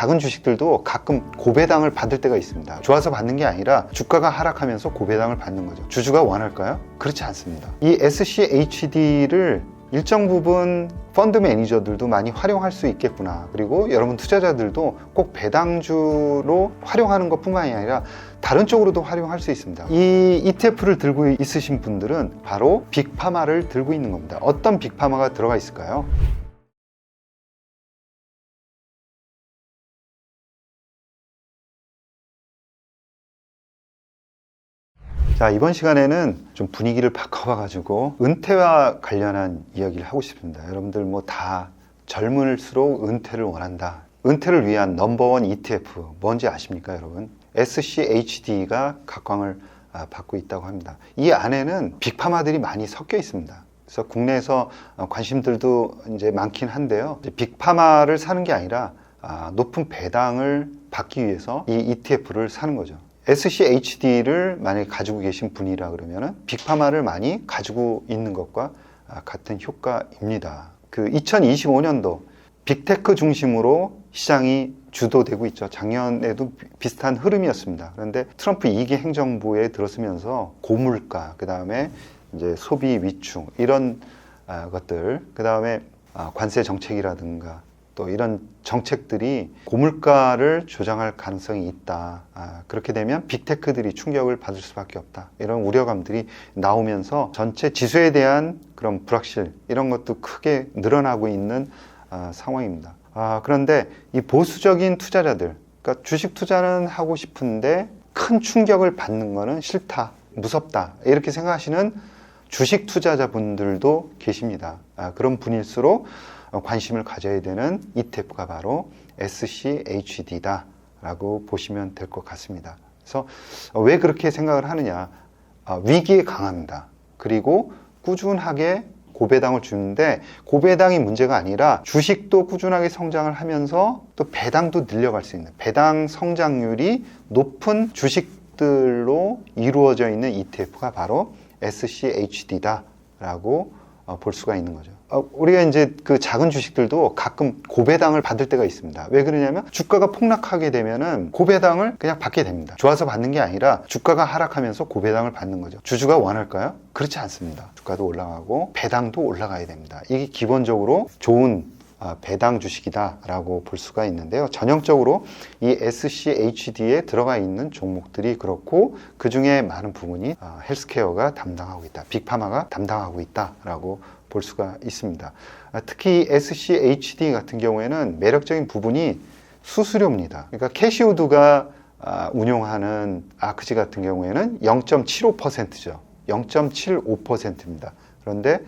작은 주식들도 가끔 고배당을 받을 때가 있습니다. 좋아서 받는 게 아니라 주가가 하락하면서 고배당을 받는 거죠. 주주가 원할까요? 그렇지 않습니다. 이 SCHD를 일정 부분 펀드 매니저들도 많이 활용할 수 있겠구나. 그리고 여러분 투자자들도 꼭 배당주로 활용하는 것 뿐만이 아니라 다른 쪽으로도 활용할 수 있습니다. 이 ETF를 들고 있으신 분들은 바로 빅파마를 들고 있는 겁니다. 어떤 빅파마가 들어가 있을까요? 자, 이번 시간에는 좀 분위기를 바꿔봐가지고 은퇴와 관련한 이야기를 하고 싶습니다. 여러분들 뭐 다 젊을수록 은퇴를 원한다. 은퇴를 위한 넘버원 ETF 뭔지 아십니까, 여러분? SCHD가 각광을 아, 받고 있다고 합니다. 이 안에는 빅파마들이 많이 섞여 있습니다. 그래서 국내에서 어, 관심들도 이제 많긴 한데요. 빅파마를 사는 게 아니라 아, 높은 배당을 받기 위해서 이 ETF를 사는 거죠. SCHD를 만약에 가지고 계신 분이라 그러면은 빅파마를 많이 가지고 있는 것과 아, 같은 효과입니다. 그 2025년도 빅테크 중심으로 시장이 주도되고 있죠. 작년에도 비- 비슷한 흐름이었습니다. 그런데 트럼프 2기 행정부에 들어서면서 고물가, 그 다음에 이제 소비 위축 이런 아, 것들, 그 다음에 아, 관세 정책이라든가 또 이런 정책들이 고물가를 조장할 가능성이 있다. 아, 그렇게 되면 빅테크들이 충격을 받을 수밖에 없다. 이런 우려감들이 나오면서 전체 지수에 대한 그런 불확실 이런 것도 크게 늘어나고 있는 아, 상황입니다. 아, 그런데 이 보수적인 투자자들, 그러니까 주식 투자는 하고 싶은데 큰 충격을 받는 거는 싫다, 무섭다 이렇게 생각하시는 주식 투자자분들도 계십니다. 아, 그런 분일수록 어, 관심을 가져야 되는 ETF가 바로 SCHD다라고 보시면 될 것 같습니다. 그래서 어, 왜 그렇게 생각을 하느냐? 아, 위기에 강합니다. 그리고 꾸준하게 고배당을 주는데 고배당이 문제가 아니라 주식도 꾸준하게 성장을 하면서 또 배당도 늘려갈 수 있는 배당 성장률이 높은 주식들로 이루어져 있는 ETF가 바로 SCHD다라고 어, 볼 수가 있는 거죠. 어, 우리가 이제 그 작은 주식들도 가끔 고배당을 받을 때가 있습니다. 왜 그러냐면 주가가 폭락하게 되면은 고배당을 그냥 받게 됩니다. 좋아서 받는 게 아니라 주가가 하락하면서 고배당을 받는 거죠. 주주가 원할까요? 그렇지 않습니다. 주가도 올라가고 배당도 올라가야 됩니다. 이게 기본적으로 좋은 아, 배당 주식이다라고 볼 수가 있는데요. 전형적으로 이 SCHD에 들어가 있는 종목들이 그렇고 그 중에 많은 부분이 아, 헬스케어가 담당하고 있다, 빅파마가 담당하고 있다라고 볼 수가 있습니다. 아, 특히 SCHD 같은 경우에는 매력적인 부분이 수수료입니다. 그러니까 캐시우드가 아, 운용하는 아크지 같은 경우에는 0.75%죠. 0.75%입니다. 그런데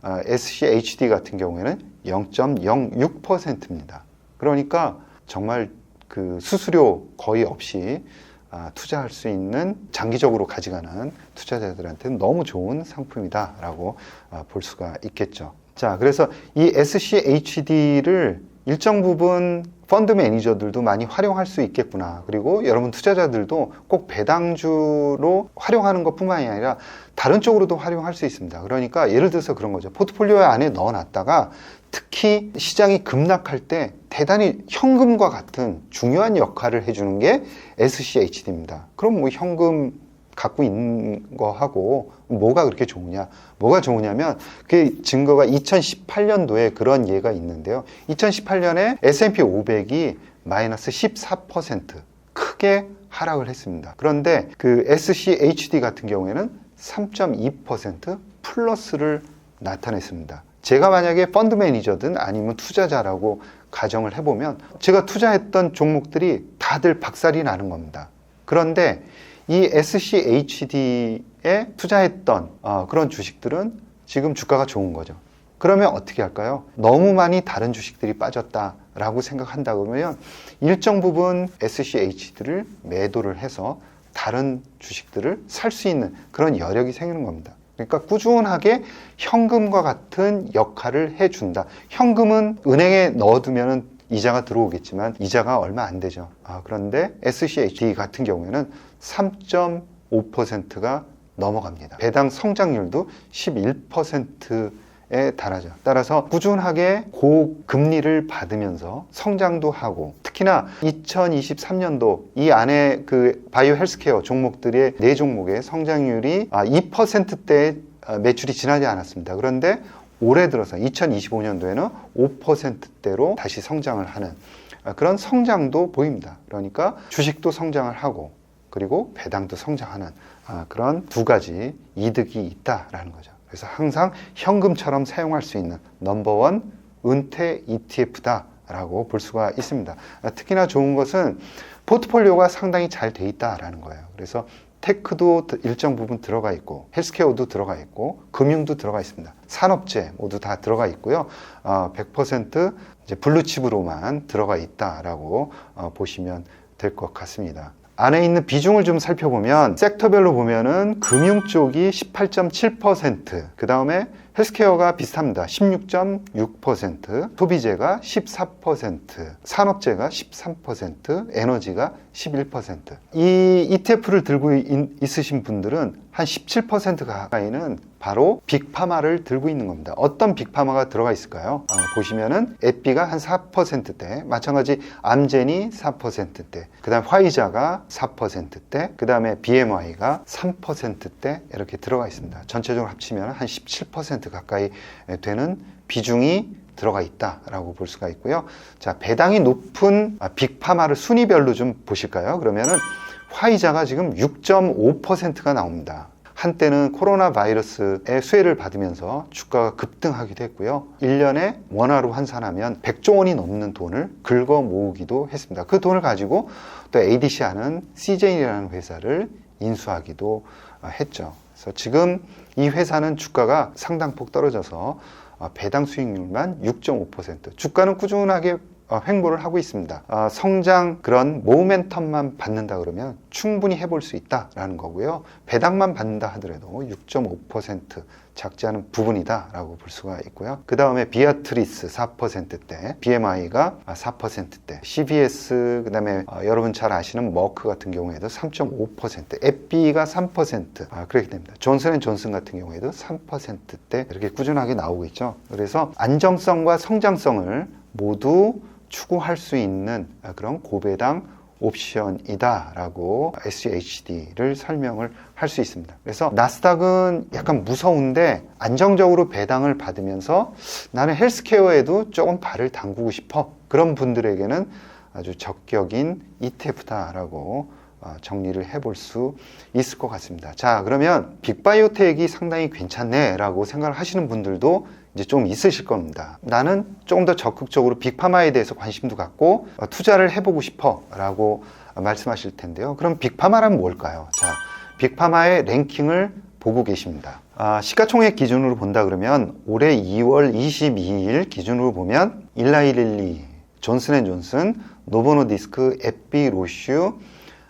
아, SCHD 같은 경우에는 0.06%입니다. 그러니까 정말 그 수수료 거의 없이 아, 투자할 수 있는 장기적으로 가져가는 투자자들한테는 너무 좋은 상품이다라고 아, 볼 수가 있겠죠. 자, 그래서 이 SCHD를 일정 부분 펀드 매니저들도 많이 활용할 수 있겠구나. 그리고 여러분 투자자들도 꼭 배당주로 활용하는 것 뿐만이 아니라 다른 쪽으로도 활용할 수 있습니다. 그러니까 예를 들어서 그런 거죠. 포트폴리오 안에 넣어놨다가 특히 시장이 급락할 때 대단히 현금과 같은 중요한 역할을 해주는 게 SCHD입니다. 그럼 뭐 현금 갖고 있는 거하고 뭐가 그렇게 좋으냐? 뭐가 좋으냐면 그 증거가 2018년도에 그런 예가 있는데요. 2018년에 S&P 500이 마이너스 14% 크게 하락을 했습니다. 그런데 그 SCHD 같은 경우에는 3.2% 플러스를 나타냈습니다. 제가 만약에 펀드 매니저든 아니면 투자자라고 가정을 해보면 제가 투자했던 종목들이 다들 박살이 나는 겁니다. 그런데 이 SCHD에 투자했던 어, 그런 주식들은 지금 주가가 좋은 거죠. 그러면 어떻게 할까요? 너무 많이 다른 주식들이 빠졌다라고 생각한다 그러면 일정 부분 SCHD를 매도를 해서 다른 주식들을 살 수 있는 그런 여력이 생기는 겁니다. 그러니까 꾸준하게 현금과 같은 역할을 해준다. 현금은 은행에 넣어두면 이자가 들어오겠지만 이자가 얼마 안 되죠. 아, 그런데 SCHD 같은 경우에는 3.5%가 넘어갑니다. 배당 성장률도 11%에 에 달하죠. 따라서 꾸준하게 고금리를 받으면서 성장도 하고 특히나 2023년도 이 안에 그 바이오 헬스케어 종목들의 네 종목의 성장률이 아, 2%대 매출이 지나지 않았습니다. 그런데 올해 들어서 2025년도에는 5%대로 다시 성장을 하는 아, 그런 성장도 보입니다. 그러니까 주식도 성장을 하고 그리고 배당도 성장하는 아, 그런 두 가지 이득이 있다라는 거죠. 그래서 항상 현금처럼 사용할 수 있는 넘버원 은퇴 ETF다라고 볼 수가 있습니다. 아, 특히나 좋은 것은 포트폴리오가 상당히 잘 돼 있다라는 거예요. 그래서 테크도 일정 부분 들어가 있고 헬스케어도 들어가 있고 금융도 들어가 있습니다. 산업재 모두 다 들어가 있고요. 어, 100% 이제 블루칩으로만 들어가 있다라고 어, 보시면 될 것 같습니다. 안에 있는 비중을 좀 살펴보면 섹터별로 보면은 금융 쪽이 18.7%, 그 다음에 헬스케어가 비슷합니다. 16.6%, 소비재가 14%, 산업재가 13%, 에너지가 11%. 이 ETF를 들고 있, 으신 분들은 한 17% 가까이는 바로 빅파마를 들고 있는 겁니다. 어떤 빅파마가 들어가 있을까요? 어, 보시면은 에피가 한 4%대, 마찬가지 암젠이 4%대, 그 다음 화이자가 4%대, 그 다음에 BMI가 3%대 이렇게 들어가 있습니다. 전체적으로 합치면 한 17% 가까이 되는 비중이 들어가 있다라고 볼 수가 있고요. 자, 배당이 높은 아, 빅파마를 순위별로 좀 보실까요? 그러면은 화이자가 지금 6.5%가 나옵니다. 한때는 코로나 바이러스의 수혜를 받으면서 주가가 급등하기도 했고요. 1년에 원화로 환산하면 100조 원이 넘는 돈을 긁어 모으기도 했습니다. 그 돈을 가지고 또 ADC 하는 CJ라는 회사를 인수하기도 했죠. 그래서 지금 이 회사는 주가가 상당폭 떨어져서 배당 수익률만 6.5%. 주가는 꾸준하게 어, 횡보를 하고 있습니다. 어, 성장 그런 모멘텀만 받는다 그러면 충분히 해볼 수 있다라는 거고요. 배당만 받는다 하더라도 6.5% 작지 않은 부분이다라고 볼 수가 있고요. 그 다음에 비아트리스 4%대, BMI가 4%대, CBS 그 다음에 어, 여러분 잘 아시는 머크 같은 경우에도 3.5%, 에피가 3% 아, 그렇게 됩니다. 존슨앤존슨 같은 경우에도 3%대 이렇게 꾸준하게 나오고 있죠. 그래서 안정성과 성장성을 모두 추구할 수 있는 그런 고배당 옵션이다라고 SHD를 설명을 할 수 있습니다. 그래서 나스닥은 약간 무서운데 안정적으로 배당을 받으면서 나는 헬스케어에도 조금 발을 담그고 싶어. 그런 분들에게는 아주 적격인 ETF다라고 어, 정리를 해볼 수 있을 것 같습니다. 자, 그러면 빅바이오텍이 상당히 괜찮네라고 생각을 하시는 분들도 이제 좀 있으실 겁니다. 나는 조금 더 적극적으로 빅파마에 대해서 관심도 갖고 어, 투자를 해보고 싶어 라고 말씀하실 텐데요. 그럼 빅파마란 뭘까요? 자, 빅파마의 랭킹을 보고 계십니다. 아, 시가총액 기준으로 본다 그러면 올해 2월 22일 기준으로 보면 일라이릴리, 존슨앤존슨, 노보노디스크, 에피로슈,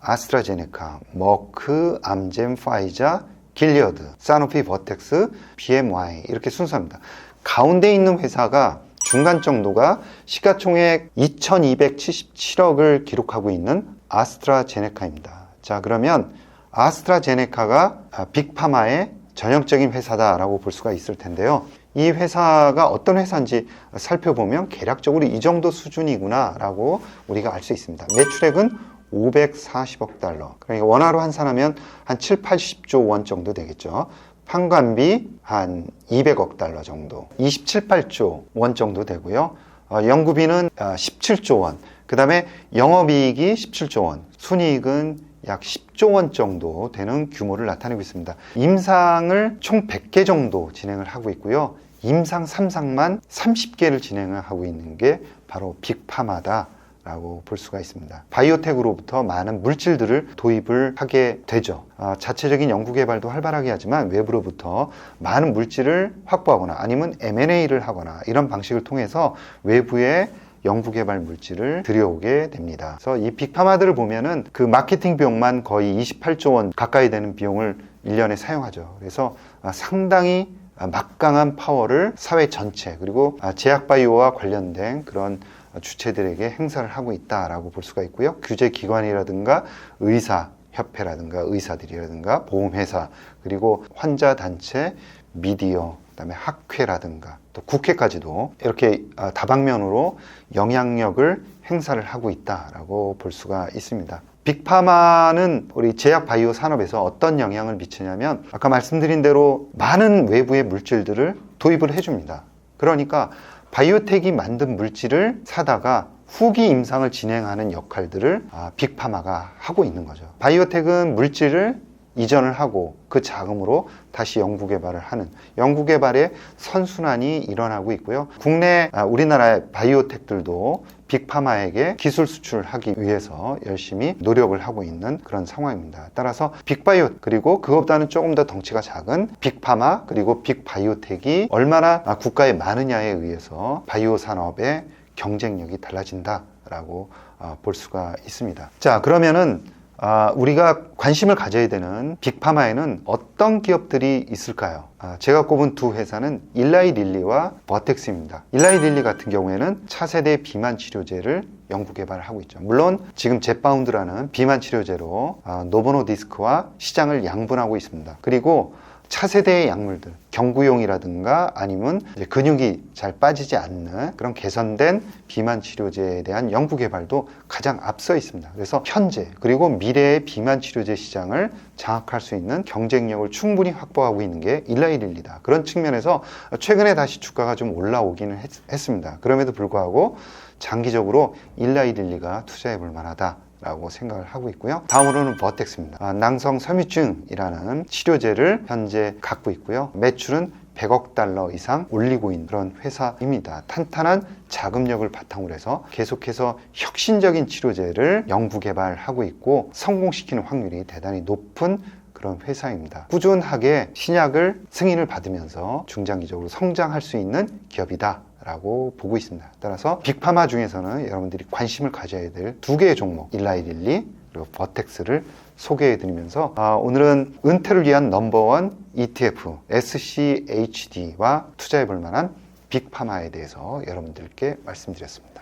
아스트라제네카, 머크, 암젠, 파이자, 길리어드, 사노피, 버텍스, BMY 이렇게 순서입니다. 가운데 있는 회사가 중간 정도가 시가총액 2277억을 기록하고 있는 아스트라제네카입니다. 자, 그러면 아스트라제네카가 빅파마의 전형적인 회사다라고 볼 수가 있을 텐데요. 이 회사가 어떤 회사인지 살펴보면 계략적으로 이 정도 수준이구나라고 우리가 알 수 있습니다. 매출액은 540억 달러. 그러니까 원화로 환산하면 한 7, 80조 원 정도 되겠죠. 판관비 한 200억 달러 정도. 27, 8조 원 정도 되고요. 어, 연구비는 17조 아, 원. 그 다음에 영업이익이 17조 원. 순이익은 약 10조 원 정도 되는 규모를 나타내고 있습니다. 임상을 총 100개 정도 진행을 하고 있고요. 임상 3상만 30개를 진행을 하고 있는 게 바로 빅파마다. 라고 볼 수가 있습니다. 바이오텍으로부터 많은 물질들을 도입을 하게 되죠. 어, 자체적인 연구 개발도 활발하게 하지만 외부로부터 많은 물질을 확보하거나 아니면 M&A를 하거나 이런 방식을 통해서 외부에 연구 개발 물질을 들여오게 됩니다. 그래서 이 빅파마들을 보면은 그 마케팅 비용만 거의 28조 원 가까이 되는 비용을 1년에 사용하죠. 그래서 아, 상당히 막강한 파워를 사회 전체 그리고 아, 제약 바이오와 관련된 그런 주체들에게 행사를 하고 있다라고 볼 수가 있고요. 규제 기관이라든가 의사 협회라든가 의사들이라든가 보험회사 그리고 환자 단체 미디어 그다음에 학회라든가 또 국회까지도 이렇게 어, 다방면으로 영향력을 행사를 하고 있다라고 볼 수가 있습니다. 빅파마는 우리 제약 바이오 산업에서 어떤 영향을 미치냐면 아까 말씀드린 대로 많은 외부의 물질들을 도입을 해줍니다. 그러니까 바이오텍이 만든 물질을 사다가 후기 임상을 진행하는 역할들을 아, 빅파마가 하고 있는 거죠. 바이오텍은 물질을 이전을 하고 그 자금으로 다시 연구 개발을 하는 연구 개발의 선순환이 일어나고 있고요. 국내 아, 우리나라의 바이오텍들도 빅파마에게 기술 수출을 하기 위해서 열심히 노력을 하고 있는 그런 상황입니다. 따라서 빅바이오 그리고 그것보다는 조금 더 덩치가 작은 빅파마 그리고 빅바이오텍이 얼마나 아, 국가에 많으냐에 의해서 바이오 산업의 경쟁력이 달라진다라고 아, 볼 수가 있습니다. 자 그러면은 아, 우리가 관심을 가져야 되는 빅파마에는 어떤 기업들이 있을까요? 아, 제가 꼽은 두 회사는 일라이 릴리와 버텍스입니다. 일라이 릴리 같은 경우에는 차세대 비만 치료제를 연구 개발을 하고 있죠. 물론 지금 제파운드라는 비만 치료제로 아, 노보노디스크와 시장을 양분하고 있습니다. 그리고 차세대의 약물들, 경구용이라든가 아니면 근육이 잘 빠지지 않는 그런 개선된 비만 치료제에 대한 연구 개발도 가장 앞서 있습니다. 그래서 현재 그리고 미래의 비만 치료제 시장을 장악할 수 있는 경쟁력을 충분히 확보하고 있는 게 일라이릴리다. 그런 측면에서 최근에 다시 주가가 좀 올라오기는 했, 습니다 그럼에도 불구하고 장기적으로 일라이릴리가 투자해 볼 만하다. 라고 생각을 하고 있고요. 다음으로는 버텍스입니다. 아, 낭성 섬유증이라는 치료제를 현재 갖고 있고요. 매출은 100억 달러 이상 올리고 있는 그런 회사입니다. 탄탄한 자금력을 바탕으로 해서 계속해서 혁신적인 치료제를 연구 개발하고 있고 성공시키는 확률이 대단히 높은 그런 회사입니다. 꾸준하게 신약을 승인을 받으면서 중장기적으로 성장할 수 있는 기업이다. 라고 보고 있습니다. 따라서 빅파마 중에서는 여러분들이 관심을 가져야 될 두 개의 종목, 일라이릴리 그리고 버텍스를 소개해 드리면서 아, 오늘은 은퇴를 위한 넘버원 ETF SCHD와 투자해 볼 만한 빅파마에 대해서 여러분들께 말씀드렸습니다.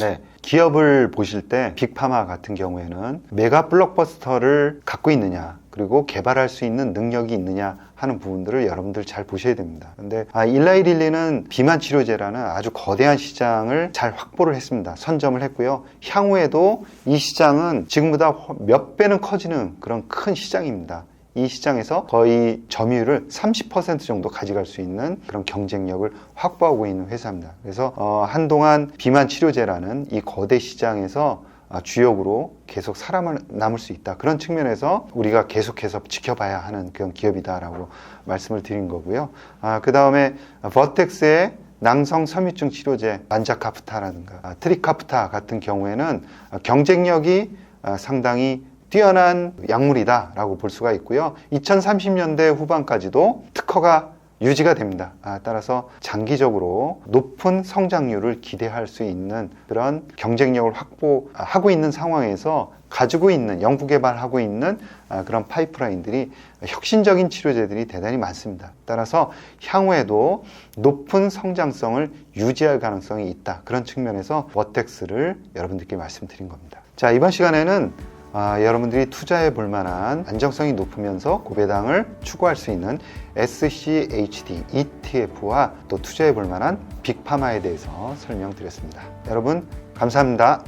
네. 기업을 보실 때 빅파마 같은 경우에는 메가 블록버스터를 갖고 있느냐, 그리고 개발할 수 있는 능력이 있느냐 하는 부분들을 여러분들 잘 보셔야 됩니다. 근데 아, 일라이릴리는 비만 치료제라는 아주 거대한 시장을 잘 확보를 했습니다. 선점을 했고요. 향후에도 이 시장은 지금보다 몇 배는 커지는 그런 큰 시장입니다. 이 시장에서 거의 점유율을 30% 정도 가져갈 수 있는 그런 경쟁력을 확보하고 있는 회사입니다. 그래서 어, 한동안 비만 치료제라는 이 거대 시장에서 아, 주역으로 계속 살아남을 수 있다. 그런 측면에서 우리가 계속해서 지켜봐야 하는 그런 기업이다라고 말씀을 드린 거고요. 아, 그 다음에 버텍스의 낭성 섬유증 치료제 만자카프타라든가 아, 트리카프타 같은 경우에는 아, 경쟁력이 아, 상당히 뛰어난 약물이다라고 볼 수가 있고요. 2030년대 후반까지도 특허가 유지가 됩니다. 아, 따라서 장기적으로 높은 성장률을 기대할 수 있는 그런 경쟁력을 확보하고 있는 상황에서 가지고 있는 연구 개발하고 있는 아, 그런 파이프라인들이 혁신적인 치료제들이 대단히 많습니다. 따라서 향후에도 높은 성장성을 유지할 가능성이 있다. 그런 측면에서 버텍스를 여러분들께 말씀드린 겁니다. 자, 이번 시간에는 아, 여러분들이 투자해 볼 만한 안정성이 높으면서 고배당을 추구할 수 있는 SCHD ETF와 또 투자해 볼 만한 빅파마에 대해서 설명드렸습니다. 여러분 감사합니다.